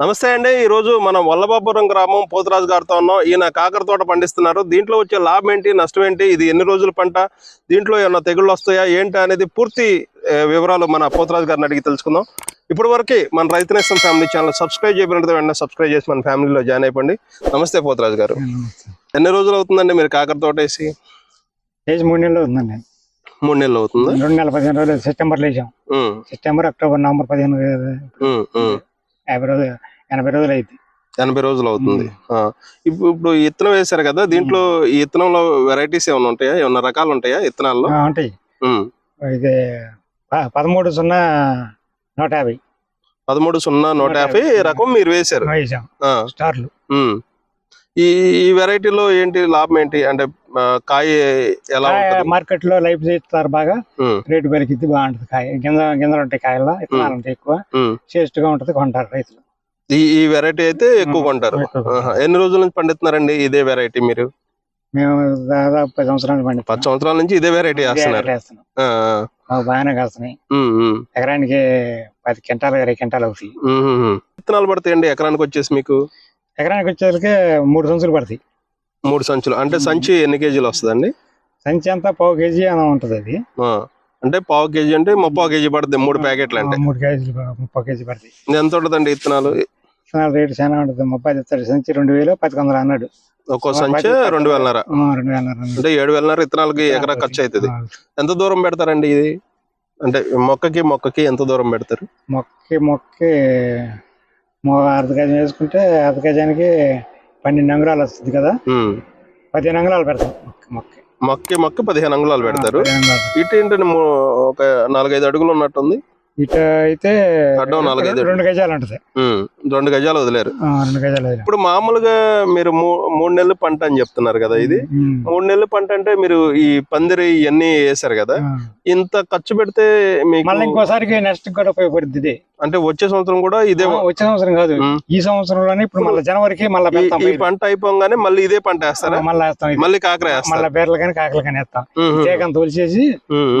నమస్తే అండి. ఈ రోజు మనం వల్లభాపురం గ్రామం పోతురాజు గారితో ఉన్నాం. ఈయన కాకర తోట పండిస్తున్నారు. దీంట్లో వచ్చే లాభం ఏంటి? నష్టం ఏంటి? ఇది ఎన్ని రోజుల పంట? దీంట్లో ఏమన్నా తెగుళ్ళు వస్తాయా? ఏంటి అనేది పూర్తి వివరాలు మన పోతురాజు గారిని అడిగి తెలుసుకుందాం. ఇప్పటి వరకు మన రైతు నేస్తం ఫ్యామిలీ ఛానల్ సబ్స్క్రైబ్ చేయబడినది వెంటనే సబ్స్క్రైబ్ చేసి మన ఫ్యామిలీలో జాయిన్ అయిపోండి. నమస్తే పోతురాజు గారు. ఎన్ని రోజులు అవుతుందండి మీరు కాకర తోట వేసి? ఏజ్ మూడు నెలలు ఉందండి మూడు నెలలు అవుతుందా? రెండు నెలల పదిహేను రోజులు. సెప్టెంబర్లో వేసాం. ఉమ్, సెప్టెంబర్ అక్టోబర్ నవంబర్ పదిహేను. యాభై రోజులు ఎనభై రోజులు అయింది ఎనభై రోజులు అవుతుంది. ఆ. ఇప్పుడు ఇప్పుడు ఇత్తనం వేశారు కదా దీంట్లో ఈ ఇత్తనంలో వెరైటీస్ ఏమైనా ఉంటాయా? ఏమన్నా రకాలు ఉంటాయా ఇత్తనాల్లో? ఉంటాయి. ఇది పదమూడు సున్నా నూట యాభై. పదమూడు సున్నా నూట యాభై రకం మీరు వేశారు. వేసాం ఆ. స్టార్లు. ఈ ఈ వెరైటీలో ఏంటి లాభం ఏంటి? అంటే కాయ ఎలా మార్కెట్లో లైఫ్ చేస్తారు బాగా. రేటు పెరిగిద్ది బాగుంటది కాయ. గింజ గింజలు ఉంటాయి కాయల్లో ఇత్తనాలు ఉంటాయి ఎక్కువ. టేస్ట్గా ఉంటది కొంటారు రైతులు. ఈ ఈ వెరైటీ అయితే ఎక్కువ కొంటారు. ఎన్ని రోజుల నుంచి పండిస్తున్నారండి ఇదే వెరైటీ మీరు? మేము దాదాపు పది సంవత్సరాలు పండి పది సంవత్సరాల నుంచి ఇదే వెరైటీ వేస్తున్నారు. బాగానే కాస్తున్నాయి. ఎకరానికి పది క్వింటాలు ఇరవై క్వింటాలు అవుతాయి. విత్తనాలు పడతాయండి ఎకరానికి వచ్చేసి మీకు? ఎకరానికి వచ్చేసరికి మూడు సంచులు పడతాయి. మూడు సంచులు. అంటే సంచి ఎన్ని కేజీలు వస్తుందండి? సంచి అంతా పావు కేజీ అని ఉంటది అది. అంటే పావు కేజీ అంటే ముప్పావు కేజీ పడుతుంది మూడు ప్యాకెట్లు అంటే. మూడు కేజీలు ముప్పై కేజీ పడతాయి. ఇది ఎంత ఉంటుందండి విత్తనాలు విత్తనాల రేటు చాలా ఉంటుంది. ముప్పై తెస్తాడు సంచి రెండు వేలు పది వందలు అన్నాడు. ఒక్కో సంచి రెండు వేలన్నర. రెండు వేల అన్నాడు. అంటే ఏడు వేలన్నర విత్తనాలకి ఎకరా ఖర్చు అవుతుంది ఎంత దూరం పెడతారండి ఇది? అంటే మొక్కకి మొక్కకి ఎంత దూరం పెడతారు? మొక్కకి మొక్కకి అర్ధ గజం వేసుకుంటే అర్ధ గజానికి పన్నెండు అంగుళాలు వస్తుంది కదా. పదిహేను అంగుళాలు పెడతాం. మొక్క మొక్క. మొక్క పదిహేను అంగుళాలు పెడతారు. ఇటు ఏంటంటే ఒక నాలుగైదు అడుగులు ఉన్నట్టుంది. ఇటు అయితే రెండు గజాలు ఉంటుంది. రెండు గజాలు వదిలేరు రెండు గజాలు. ఇప్పుడు మామూలుగా మీరు మూడు నెలలు పంట అని చెప్తున్నారు కదా ఇది. మూడు నెలలు పంట అంటే మీరు ఈ పందిరి ఇవన్నీ వేసారు కదా. ఇంత ఖర్చు పెడితే మళ్ళీ ఇంకోసారికి నెక్స్ట్ కూడా ఉపయోగపడుతుంది ఇది అంటే వచ్చే సంవత్సరం కూడా ఇదే వచ్చే సంవత్సరం కాదు. ఈ సంవత్సరంలోనే ఇప్పుడు మళ్ళీ జనవరికి మళ్ళీ ఈ- పంట అయిపోగానే మళ్ళీ ఇదే పంట వేస్తారా మళ్ళీ వేస్తాం. మళ్ళీ కాకర మళ్ళీ బీరలు కానీ కాకలు కానీ వేస్తాం. తేగం తోలిచేసి.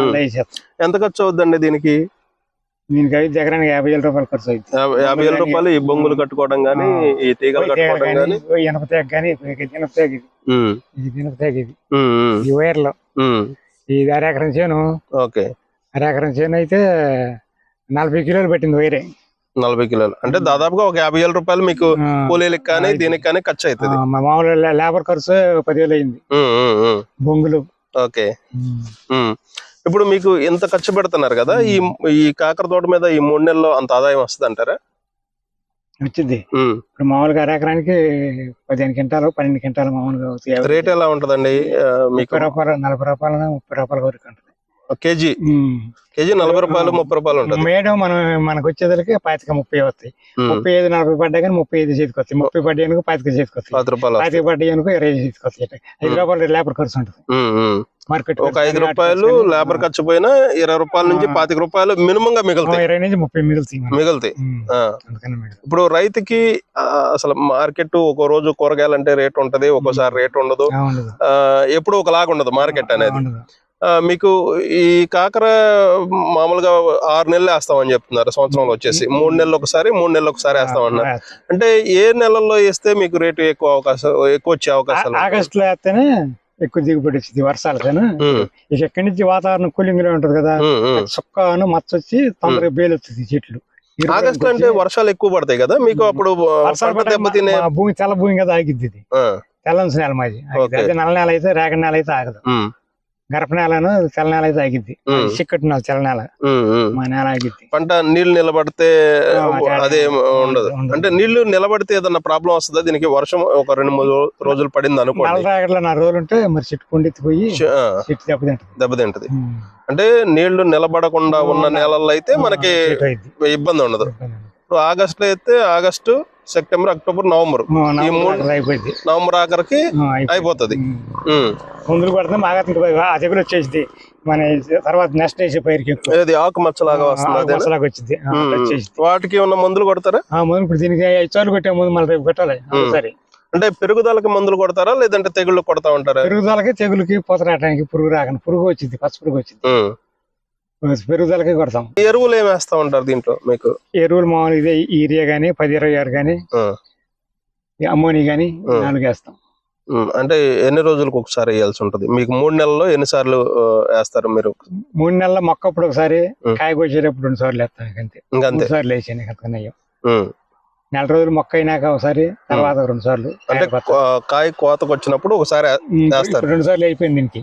మళ్ళీ వేసేస్తాం ఎంత ఖర్చు అవుద్దండి దీనికి దీనికి అయితే ఎకరానికి యాభై వేల రూపాయలు ఖర్చు అవుతుంది యాభై వేల రూపాయలు ఈ బొంగులు కట్టుకోవడం గానీ ఈ తీగలు కట్టుకోవడం గానీ? ఎనప తేగ కానీ ఇనప తేగ ఇది? ఇది ఇనప తేగ ఇది. ఈ వైర్లో. ఇది అరెకరం చేను. ఓకే. అరెకరం చేను అయితే నలభై కిలోలు పెట్టింది వైరే. నలభై కిలోలు. అంటే దాదాపుగా ఒక యాభై వేల రూపాయలు మీకు కూలీలకు కానీ. దీనికి కానీ ఖర్చు అవుతుంది మా మామూలు లేబర్ ఖర్చు పదివేలు అయింది. బొంగులు. ఓకే. ఇప్పుడు మీకు ఇంత ఖర్చు పెడుతున్నారు కదా ఈ ఈ కాకర తోట మీద ఈ మూడు నెలల్లో అంత ఆదాయం వస్తుంది అంటారా? వచ్చింది. ఇప్పుడు మామూలుగా అరెకరానికి పదిహేను క్వింటాలు పన్నెండు క్వింటాలు మామూలుగా రేట్ ఎలా ఉంటదండి? మీకు ముప్పై రూపాయలు నలభై రూపాయలు ముప్పై రూపాయల వరకు ఉంటుంది. కేజీ. కేజీ నలభై రూపాయలు ముప్పై రూపాయలు ఉంటుంది. మేడం మనం మనకు వచ్చేసరికి పాతిక ముప్పై వస్తాయి. ముప్పై ఐదు నలభై పడ్డా కానీ ముప్పై ఐదు చేతికి వస్తాయి. ముప్పై పడ్డాయనుకో పాతిక చేతికి వస్తాయి. పది రూపాయలు. పాతిక పడ్డాయనుకో ఇరవై చేతికి వస్తాయి. ఐదు రూపాయలు లేబర్ ఖర్చు ఉంటుంది. మార్కెట్ ఒక ఐదు రూపాయలు లేబర్ ఖర్చు పోయినా ఇరవై రూపాయల నుంచి. పాతిక రూపాయలు మినిమం గా మిగులుతాయి. ఇరవై నుంచి ముప్పై మిగులుతాయి. మిగులుతాయి. ఇప్పుడు రైతుకి అసలు మార్కెట్ ఒక రోజు కూరగాయలు అంటే రేట్ ఉంటది ఒక్కోసారి రేట్ ఉండదు. ఎప్పుడు ఒకలాగా ఉండదు మార్కెట్ అనేది. మీకు ఈ కాకర మామూలుగా ఆరు నెలలు వేస్తామని చెప్తున్నారు. సంవత్సరంలో వచ్చేసి. మూడు నెలలు ఒకసారి మూడు నెలలు ఒకసారి వేస్తామన్నారు. అంటే ఏ నెలల్లో వేస్తే మీకు రేటు ఎక్కువ అవకాశం ఎక్కువ వచ్చే అవకాశాలు? ఆగస్ట్లో వేస్తేనే ఎక్కువ దిగుబడి వచ్చింది వర్షాలకను ఇక ఎక్కడి నుంచి వాతావరణం కూలింగ్లో ఉంటది కదా. సుక్కను మచ్చ వచ్చి తొందరగా బేలు వస్తుంది చెట్లు. ఆగస్ట్ అంటే వర్షాలు ఎక్కువ పడతాయి కదా. మీకు అప్పుడు భూమి తెల్ల భూమి కదా ఆగిద్ది ఇది. తెల్లని నేల మాది. అదే నల్ల నేల అయితే రేగడి నేల అయితే ఆగదు. ఉమ్, గరప నేలను తెల్ల నేల అయితే ఆగిద్ది. ఉమ్. చిక్కటి నేల తెల్ల నేల ఉమ్, ఉమ్. మా నేల ఆగిద్ది. పంట నీళ్ళు నిలబడితే అదే, ఉండదు. అంటే నీళ్ళు నిలబడితే ఏదన్నా ప్రాబ్లం వస్తుందా? దీనికి వర్షం ఒక రెండు మూడు రోజులు పడింది అనుకోండి. రేగడిలో నా రోజులు ఉంటే మరి చెట్టు కొండెత్తిపోయి చెట్టు దెబ్బతింటది దెబ్బతింటది. అంటే నీళ్ళు నిలబడకుండా ఉన్న నేలల్లో అయితే మనకి ఇబ్బంది ఉండదు. ఇప్పుడు ఆగస్ట్లో అయితే ఆగస్టు సెప్టెంబర్ అక్టోబర్ నవంబర్. ఈ మూడు- అయిపోయింది. నవంబర్ ఆఖరికి అయిపోతది. ముందులు కొడితే బాగా ఆ తెగులు వచ్చేసింది మన తర్వాత నెక్స్ట్ వేసే పైరుకి ఆకు మచ్చలాగా వస్తుంది వచ్చింది వాటికి ఉన్న మందులు కొడతారా? ఆ ముందు ఇప్పుడు దీనికి ఐదు కొట్టే ముందు మళ్ళీ రేపు కొట్టాలి. సరే అంటే పెరుగుదలకి మందులు కొడతారా లేదంటే తెగుళ్ళు కొడతా ఉంటారా? పెరుగుదలకి తెగులుకి పూత రావడానికి పురుగు రాకని పురుగు వచ్చింది పచ్చ పురుగు వచ్చింది. పెరుగుదలకి కొడతాం. ఎరువులు ఏమి వేస్తా ఉంటారు దీంట్లో మీకు? ఎరువులు మామూలు ఇదే యూరియా కానీ పది ఇరవై ఆరు ఆ, అమ్మోని ఆ. నాలుగు వేస్తాం. అంటే ఎన్ని రోజులకు ఒకసారి వేయాల్సి ఉంటది? మీకు మూడు నెలల్లో ఎన్నిసార్లు వేస్తారు మీరు? మూడు నెలల మొక్క అప్పుడు ఒకసారి ఉం. కాయ కోసేటప్పుడు రెండు సార్లు వేస్తాం అంతే. ఇంకంతే సార్లు వేసాను నెల రోజులు మొక్క అయినాక ఒకసారి తర్వాత రెండు సార్లు అంటే కాయ కోతకు వచ్చినప్పుడు ఒకసారి రెండు సార్లు అయిపోయింది దీనికి.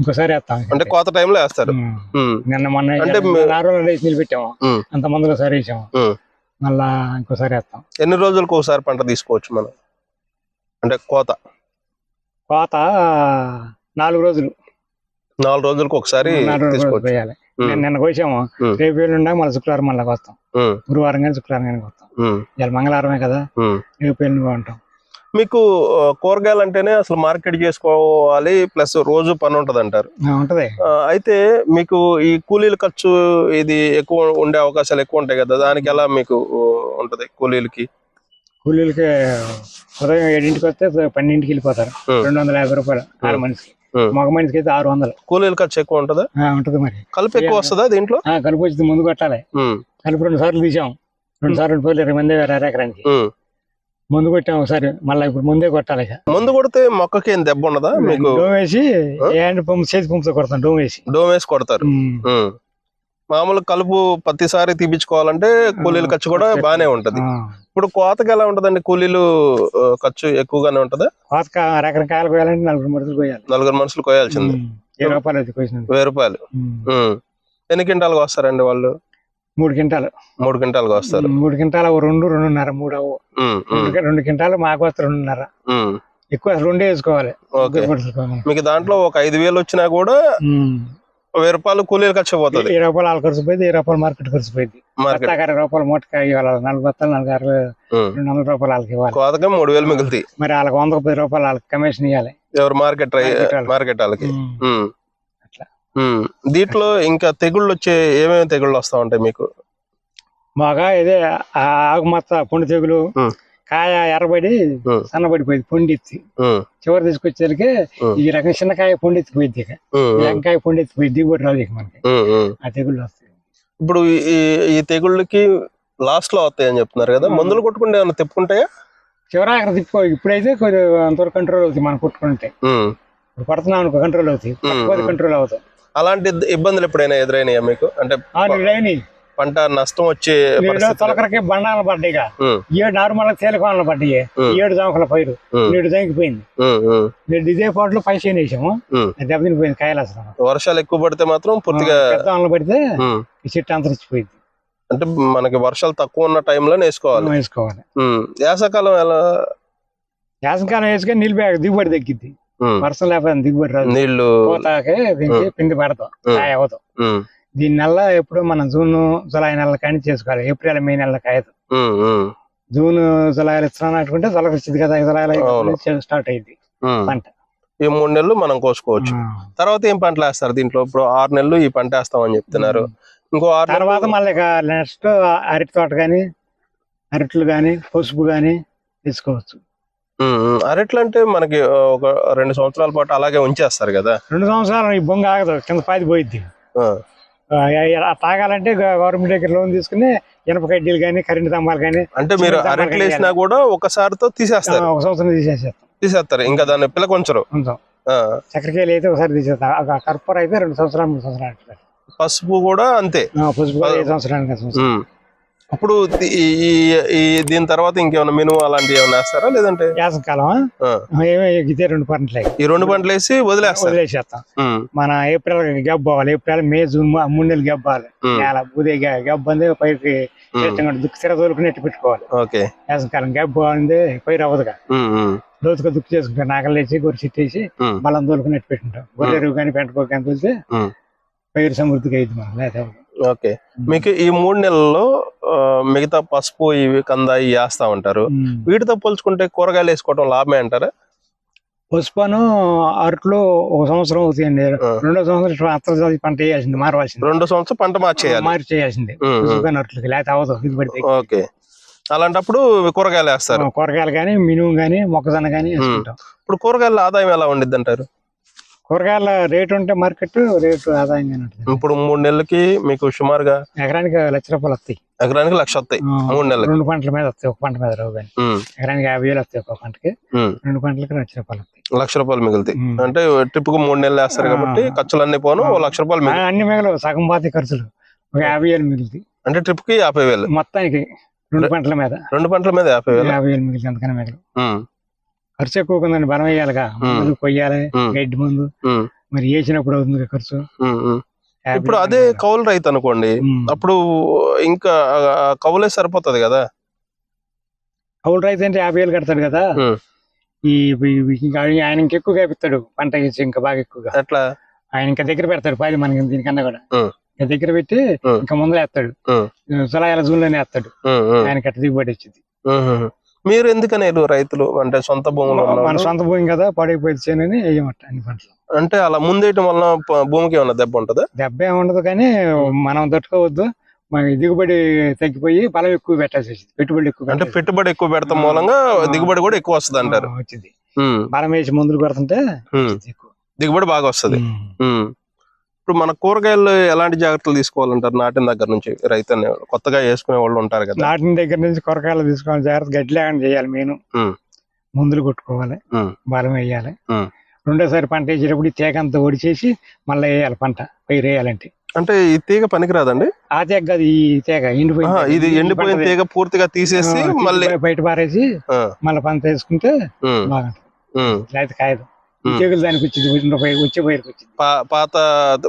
ఇంకోసారి వేస్తాం. అంటే. కోత టైంలో వేస్తారు. నిన్న మొన్న అంటే మీ- ఆరు రోజులు వేసి నిలబెట్టాము. అంత మందులో సరి వేసాము. మళ్ళా ఇంకోసారి వేస్తాం. ఎన్ని రోజులకు ఒకసారి పంట తీసుకోవచ్చు మనం? అంటే కోత. కోత నాలుగు రోజులు. నాలుగు రోజులకు ఒకసారి ఉం, నిన్న కోసాము. రేపు ఎల్లుండా మళ్ళీ శుక్రవారం మళ్ళీ వస్తాం గురువారం కానీ శుక్రవారం కానీ వస్తాం ఇవాళ మంగళవారమే కదా. రేపు ఎల్లుండి ఉంటాం మీకు కూరగాయలు అంటేనే అసలు మార్కెట్ చేసుకోవాలి ప్లస్ రోజు పని ఉంటది. అంటారు అయితే మీకు ఈ కూలీల ఖర్చు ఇది ఎక్కువ ఉండే అవకాశాలు ఎక్కువ ఉంటాయి కదా దానికి ఎలా మీకు ఉంటది కూలీలకి? కూలీలకి ఉదయం ఏడింటికి వస్తే పన్నెండింటికి వెళ్ళిపోతారు. రెండు వందల యాభై రూపాయలు ఆరు మనిషికి. మగ మనిషికి అయితే ఆరు వందలు. కూలీల ఖర్చు ఎక్కువ ఉంటదా? ఉంటది మరి. కలిపి ఎక్కువ వస్తుందా దీంట్లో? కలుపు వచ్చి ముందు కొట్టాలి. కలుపు రెండు సార్లు తీసాం. రెండు సార్లు ఇరవై మంది వేరే ఎకరానికి. ముందు కొట్టాం ఒకసారి. మళ్ళీ ఇప్పుడు ముందే కొట్టాలి. ముందు కొడితే మొక్కకి ఏం దెబ్బ ఉండదా మీకు? డోమ్ వేసి? హ్యాండ్ పంప్ చేతి పంపుతో కొడతాం డోమ్ వేసి. డోమ్ వేసి కొడతారు. మామూలు కలుపు ప్రతిసారి తీపించుకోవాలంటే కూలీల ఖర్చు కూడా బానే ఉంటది. ఇప్పుడు కోతకి ఎలా ఉంటదండి? కూలీలు ఖర్చు ఎక్కువగానే ఉంటదా? కోత కా- రకరకాల కాయలు కోయాలంటే నలుగురు మడుతులు కోయాలి. నలుగురు మనుషులు కోయాల్సింది. ఇరవై రూపాయలు వెయ్యి రూపాయలు. ఎన్ని క్వింటాలకు వస్తారండి వాళ్ళు? మూడు క్వింటాలు మూడు క్వింటాలకు వస్తారు. మూడు క్వింటాలు రెండు రెండున్నర మూడు ఉం, రెండు క్వింటాలు మాకు వస్తే రెండున్నర. ఎక్కువ రెండే వేసుకోవాలి. మీకు దాంట్లో ఒక ఐదు వేలు వచ్చినా కూడా. వెయ్యి రూపాయలు కూలీలు ఖర్చు పోతుంది ఇరవై రూపాయలు వాళ్ళ ఖర్చు పోయింది ఇరవై రూపాయలు మార్కెట్ ఖర్చు పోయింది అరవై రూపాయలు మూటకి ఇవ్వాలి నాలుగు బత్తాలు నాలుగు అరవై. రెండు వందల రూపాయలు వాళ్ళకి ఇవ్వాలి. కోతకి మూడు వేలు మిగులుతాయి. మరి వాళ్ళకి వంద పది రూపాయలు వాళ్ళకి కమిషన్ ఇవ్వాలి. ఎవరు మార్కెట్ మార్కెట్ వాళ్ళకి. మార్కెట్ వాళ్ళకి ఉం. ఉం. అట్లా. ఉం. దీంట్లో ఇంకా తెగుళ్ళు వచ్చే ఏమేమి తెగుళ్ళు వస్తా ఉంటాయి మీకు బాగా ఇదే ఆ ఆకు మచ్చ పొండి తెగులు. కాయ ఎర్రబడి. సన్నబడిపోయింది పొండెత్తి. చివరి తీసుకొచ్చేసరికి. ఈ రకం చిన్న కాయ పొండెత్తిపోయింది ఇక వెంకాయ పొండెత్తిపోయింది దిగుబడి రాదు ఇక మనకి. ఆ తెగుళ్ళు వస్తాయి ఇప్పుడు ఈ ఈ తెగుళ్ళకి లాస్ట్లో వస్తాయని చెప్తున్నారు కదా. మందులు కొట్టుకుంటే ఏమైనా తిప్పుకుంటాయా చివరి అక్కడ తిప్పుకో ఇప్పుడైతే కొద్దిగా అంతవరకు కంట్రోల్ అవుతుంది మనం కొట్టుకుంటే. ఇప్పుడు పడుతున్నాం అనుకో కంట్రోల్ అవుతాయి. కంట్రోల్ అవుతాయి అలాంటి ఇబ్బందులు ఎప్పుడైనా ఎదురైనాయా మీకు? అంటే పంట నష్టం వచ్చే తొలకరకే బండాలు పడ్డాయి ఏడు నార్మల్ తేలికోనలు పడ్డాయి. ఏడు జామకల పైరు. నీడు తగ్గిపోయింది నీడు ఇదే పాటలో పైసలు వేసాము. ఉం. అది దెబ్బతినిపోయింది కాయలు అసలు వర్షాలు ఎక్కువ పడితే మాత్రం పూర్తిగా పడితే. ఈ చెట్టు అంతరించిపోయింది. అంటే మనకి వర్షాలు తక్కువ ఉన్న టైంలో వేసుకోవాలి వేసుకోవాలి. వేసవకాలం ఎలా? యాసకాలం వేసుకొని నీళ్ళు బ్యాగ్ దిగుబడి తగ్గిద్ది. ఉం. వర్షం లేకపోతే దిగుబడి రాదు నీళ్ళు పోతాకే దీనికి పిండి పడతాం. కాయ అవుతాం నెల ఎప్పుడు మనం జూన్ జులై నెలల కానీ చేసుకోవాలి ఏప్రిల్ మే నెలల కాయదు. జూన్ జులై ఇస్తున్నాను అనుకుంటే తొలకొచ్చింది కదా జులై. స్టార్ట్ అయింది. పంట ఈ మూడు నెలలు మనం కోసుకోవచ్చు. తర్వాత ఏం పంటలు వేస్తారు దీంట్లో ఇప్పుడు ఆరు నెలలు ఈ పంట వేస్తామని చెప్తున్నారు ఇంకో ఆరు తర్వాత మళ్ళీ నెక్స్ట్ అరటి తోట కానీ అరట్లు కానీ పసుపు కానీ తీసుకోవచ్చు. అరట్లు అంటే మనకి ఒక రెండు సంవత్సరాల పాటు అలాగే ఉంచేస్తారు కదా? రెండు సంవత్సరాలు ఈ బొంగ ఆగదు కింద పాది పోయిద్ది. తాగాలంటే గవర్నమెంట్ దగ్గర లోన్ తీసుకుని ఇనప కడ్డీలు కానీ కరెంట్ స్తంభాలు కానీ అంటే మీరు అరట్లు వేసినా కూడా ఒకసారితో తీసేస్తారు. ఒక సంవత్సరం తీసేసేస్తాం తీసేస్తారు. ఇంకా దాన్ని పిల్లకొంచరు కొంచెం ఆ. చక్కెరకాయలు అయితే ఒకసారి తీసేస్తాం. ఆ కర్పూర అయితే రెండు సంవత్సరాలు మూడు సంవత్సరాలు. పసుపు కూడా అంతే. పసుపు సంవత్సరానికి. ఇప్పుడు ఈ దీని తర్వాత ఇంకేమైనా మినుము అలాంటివి ఏమైనా వేస్తారా లేదంటే. ఏమో ఇదే రెండు పంటలు ఈ రెండు పంటలు వేసి వదిలేస్తారు వదిలేసేస్తాం. మన ఏప్రిల్ గ్యాప్ పోవాలి ఏప్రిల్ మే జూన్ మూడు నెలలు గ్యాప్ పోవాలి. నేల బుదే గ్యాప్ పైకి. దుక్కు తెర తోలుకునేట్టు పెట్టుకోవాలి ఓకే వేసవికాలం గ్యాప్ బాగుంది పైరు అవ్వదుగా. లోతుగా దుక్కు చేసుకుంటాం నాగలు వేసి గొర్రె చిట్టేసి. బలం తోలుకునేట్టు పెట్టుకుంటాం గొర్రె ఎరువు కానీ పెంటకో కానీ తోలితే. పైరు సమృద్ధిగా అయింది మనం లేదా. ఓకే. మీకు ఈ మూడు నెలల్లో మిగతా పసుపు ఇవి కంద ఇవి వేస్తా ఉంటారు. వీటితో పోల్చుకుంటే కూరగాయలు వేసుకోవడం లాభమే అంటారా? పసుపును అరట్లో ఒక సంవత్సరం అవుతాయండి. రెండో సంవత్సరం అంతర్జాతీయ పంట వేయాల్సింది మారవలసింది. రెండు సంవత్సరం పంట మార్చేయాలి. మార్చి చేయాల్సింది అరట్లకి లేకపోతే దిగుబడి తగ్గి. ఓకే. అలాంటప్పుడు కూరగాయలు వేస్తారు. కూరగాయలు కానీ మినుము కానీ మొక్కజొన్న కానీ ఇప్పుడు కూరగాయల ఆదాయం ఎలా ఉండిద్ది అంటారు? కూరగాయల రేటు ఉంటే మార్కెట్ రేటు ఆదాయంగా ఉంటుంది. ఇప్పుడు మూడు నెలలకి మీకు సుమారుగా ఎకరానికి లక్ష రూపాయలు వస్తాయి. ఎకరానికి లక్ష వస్తాయి. మూడు నెలలకి. రెండు పంటల మీద వస్తాయి. ఒక పంట మీద రావు కానీ. ఎకరానికి యాభై వేలు వస్తాయి ఒక పంటకి. రెండు పంటలకి లక్ష రూపాయలు వస్తాయి. లక్ష రూపాయలు మిగులుతాయి. అంటే ట్రిప్కు మూడు నెలలు వేస్తారు కాబట్టి. ఖర్చులు అన్ని పోను లక్ష రూపాయలు మిగులు అన్ని మిగలవు. సగం పాతి ఖర్చులు. ఒక యాభై వేలు మిగులుతాయి. అంటే ట్రిప్కి యాభై వేలు. మొత్తానికి రెండు పంటల మీద. రెండు పంటల మీద యాభై వేలు? యాభై వేలు మిగిలింది అంతకన్నా మిగలవు. ఖర్చు ఎక్కువ ఉందండి బలం వేయాలిగా. మందు కొయ్యాలి గడ్డి మందు. మరి వేసినప్పుడు అవుతుంది ఖర్చు? ఇప్పుడు అదే. కౌలు రైతు అనుకోండి. అప్పుడు ఇంకా కౌలే సరిపోతది కదా? కౌలు రైతు అంటే యాభై వేలు కడతాడు కదా. ఈ ఆయన ఇంకా ఎక్కువగా ఇస్తాడు పంట ఇంకా బాగా ఎక్కువగా. ఎట్లా? ఆయన ఇంకా దగ్గర పెడతాడు పాది మనకి దీనికన్నా కూడా. ఇంకా దగ్గర పెట్టి. ఇంకా ముందర వేస్తాడు. ఉం. జులైల జూన్లోనే వేస్తాడు ఆయనకి అట్ట దిగుబడి వచ్చింది. మీరు ఎందుకని రైతులు? అంటే సొంత భూములు మన? సొంత భూమి కదా పాడైపోయింది వేయమట అన్ని పంటలు. అంటే అలా ముందేయటం వలన ప- భూమికి ఏమన్నా దెబ్బ ఉంటదా? దెబ్బ ఏమి ఉండదు కానీ మనం తట్టుకోవద్దు. మన దిగుబడి తగ్గిపోయి బలం ఎక్కువ పెట్టాల్సి వచ్చింది పెట్టుబడి ఎక్కువ అంటే పెట్టుబడి ఎక్కువ పెడతాం మూలంగా దిగుబడి కూడా ఎక్కువ వస్తుంది అంటారు వచ్చింది బలం వేసి మందులు ఎక్కువ. దిగుబడి బాగా వస్తుంది. ఇప్పుడు మన కూరగాయలు ఎలాంటి జాగ్రత్తలు తీసుకోవాలంటారు? నాటిన దగ్గర నుంచి రైతు కొత్తగా వేసుకునే వాళ్ళు ఉంటారు కదా. నాటిన దగ్గర నుంచి కూరగాయలు తీసుకోవాలి. జాగ్రత్త గడ్డి లేకుండా చేయాలి మెయిన్. ఉం. మందులు కొట్టుకోవాలి. బలం వేయాలి. రెండోసారి పంట వేసేటప్పుడు ఈ తేగ అంతా ఒడిచేసి మళ్ళీ వేయాలి పంట. పైరు వేయాలంటే. అంటే ఈ తీగ పనికిరాదండి? ఆ తేగ కాదు ఈ తేగ ఎండిపోయింది ఇది ఎండిపోయిన తీగ పూర్తిగా తీసేసి మళ్ళీ బయట పారేసి మళ్ళీ పంట వేసుకుంటే బాగుంటుంది. లేకపోతే కాయదు. తెగులు దానికి వచ్చింది వచ్చే పైరుకి వచ్చింది. పాత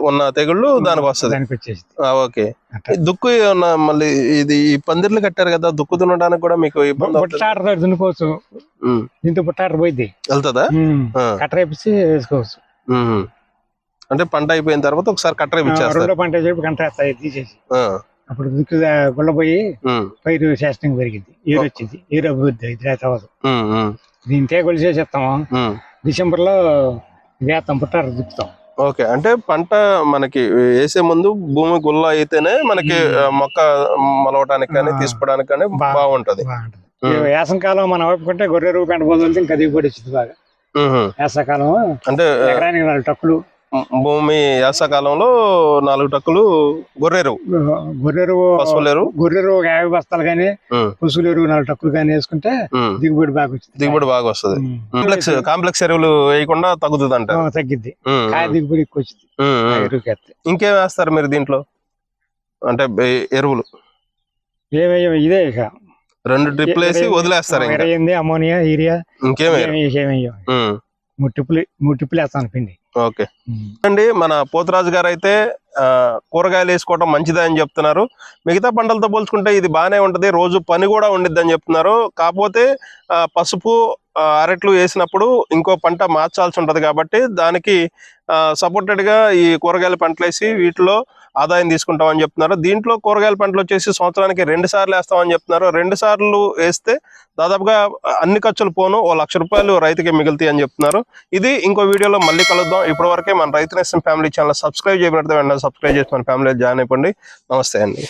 ఉన్న తెగుళ్ళు దానికి వస్తది. దానికి వచ్చేసి ఓకే. దుక్కు ఏమన్నా మళ్ళీ ఇది ఈ పందిర్లు కట్టారు కదా దుక్కు దున్నడానికి కూడా మీకు ఇబ్బంది? పుట్టాట దున్నుకోవచ్చు. దీంతో పుట్టాట పోయింది వెళ్తుందా? ఆ, కట్టరేపించి వేసుకోవచ్చు. అంటే పంట అయిపోయిన తర్వాత ఒకసారి కట్టర రెండో పంట చెప్పి కంట వేస్తాయి తీసేసి. అప్పుడు దుక్కు ఉమ్, పైరు శాస్త్రం పెరిగింది ఏరు వచ్చింది. ఏరు అభివృద్ధి ఇది ఉమ్, దీని తేగలు చేసేస్తాము ఉమ్. డిసెంబర్లో వేస్తాం పుట్టారు దుక్కుతాం ఓకే అంటే పంట మనకి వేసే ముందు భూమి గుల్ల అయితేనే మనకి మొక్క మొలవటానికి కానీ. తీసుకోవడానికి కానీ బాగుంటది వేసంకాలం మనం వైపుకుంటే గొర్రె రూపు పెంట బదులు ఇంకా దిగుబడి వచ్చింది బాగా. వేసవకాలం అంటే ఎకరానికి నాలుగు టక్కులు భూమి యాసకాలంలో నాలుగు టక్కులు గొర్రెరు. గొర్రెరు పశువులేరు. గొర్రెరు ఒక యాభై బస్తాలు కానీ ఎరువు నాలుగు టక్కులు కానీ వేసుకుంటే. దిగుబడి బాగా వచ్చింది దిగుబడి బాగా వస్తది. కాంప్లెక్స్ కాంప్లెక్స్ ఎరువులు వేయకుండా తగ్గుతుంది అంటారు ఆ, తగ్గిద్ది. కాయ దిగుబడి ఎక్కువ వచ్చింది. ఇంకేం వేస్తారు మీరు దీంట్లో? అంటే ఎరువులు. ఏమేమి ఇదే ఇక. రెండు ట్రిప్లు వేసి వదిలేస్తారు అమోనియా యూరియా? ఇంకేం వేయరు. ఏమేయో ఉమ్, మూడు టిప్పులు మూడు టిప్పులు వేస్తాను పిండి. ఓకే. అండి మన పోతురాజు గారు అయితే కూరగాయలు వేసుకోవడం మంచిదే అని చెప్తున్నారు. మిగతా పంటలతో పోల్చుకుంటే ఇది బాగానే ఉంటది. రోజు పని కూడా ఉండిద్ది అని చెప్తున్నారు. కాకపోతే ఆ, పసుపు అరట్లు వేసినప్పుడు ఇంకో పంట మార్చాల్సి ఉంటది కాబట్టి దానికి సపోర్టెడ్గా ఈ కూరగాయల పంటలు వేసి వీటిలో ఆదాయం తీసుకుంటామని చెప్తున్నారు. దీంట్లో కూరగాయల పంటలు వచ్చేసి సంవత్సరానికి రెండు సార్లు వేస్తామని చెప్తున్నారు. రెండు సార్లు వేస్తే దాదాపుగా అన్ని ఖర్చులు పోను ఓ లక్ష రూపాయలు రైతుకి మిగులుతాయి అని చెప్తున్నారు. ఇది ఇంకో వీడియోలో మళ్ళీ కలుద్దాం. ఇప్పటి వరకే మన రైతు నేస్తం ఫ్యామిలీ ఛానల్ సబ్స్క్రైబ్ చేయబడితే వెంటనే సబ్స్క్రైబ్ చేసి మన ఫ్యామిలీ జాయిన్ అయిపోండి. నమస్తే అండి.